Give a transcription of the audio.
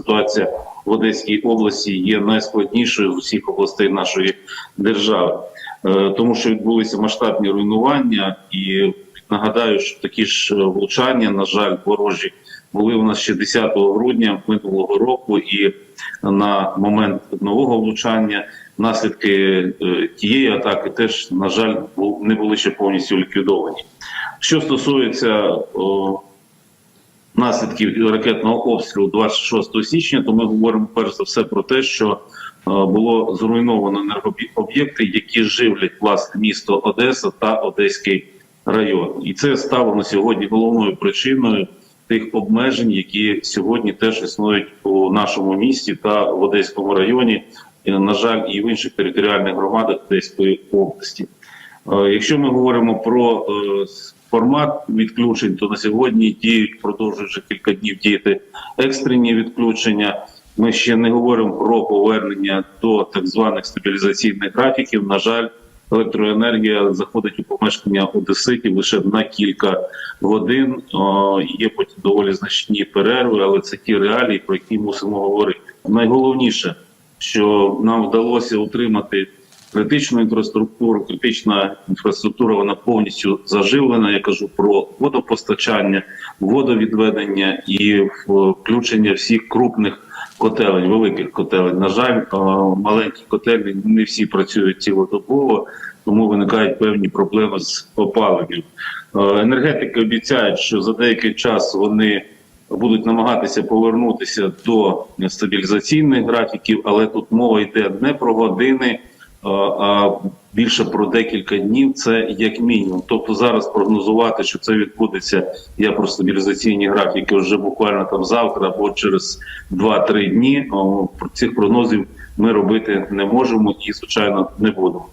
ситуація в Одеській області є найскладнішою з усіх областей нашої держави, Е, тому що відбулися масштабні руйнування, і нагадаю, що такі ж е, влучання, на жаль, ворожі були у нас ще 10 грудня минулого року, і на момент нового влучання наслідки е, тієї атаки теж, на жаль, не були ще повністю ліквідовані. Що стосується о, наслідків ракетного обстрілу 26 січня, то ми говоримо перш за все про те, що е, було зруйновано енергооб'єкти, які живлять власне місто Одеса та Одеський район, і це стало на сьогодні головною причиною тих обмежень, які сьогодні теж існують у нашому місті та в Одеському районі, і, на жаль, і в інших територіальних громадах Одеської області. Е, Якщо ми говоримо про е, формат відключень, то на сьогодні діють, продовжують вже кілька днів діяти екстрені відключення. Ми ще не говоримо про повернення до так званих стабілізаційних графіків. На жаль, електроенергія заходить у помешкання одеситів лише на кілька годин. Є потім доволі значні перерви, але це ті реалії, про які мусимо говорити. Найголовніше, що нам вдалося утримати критичну інфраструктуру. Критична інфраструктура вона повністю заживлена. Я кажу про водопостачання, водовідведення і включення всіх крупних котелень, великих котелень. На жаль, е, маленькі котельні не всі працюють цілодобово, тому виникають певні проблеми з опаленням. Е, Енергетики обіцяють, що за деякий час вони будуть намагатися повернутися до стабілізаційних графіків, але тут мова йде не про години, а більше про декілька днів. Це як мінімум. Тобто зараз прогнозувати, що це відбудеться. Я про стабілізаційні графіки вже буквально там завтра або через 2-3 дні. Про цих прогнозів ми робити не можемо і звичайно не будемо.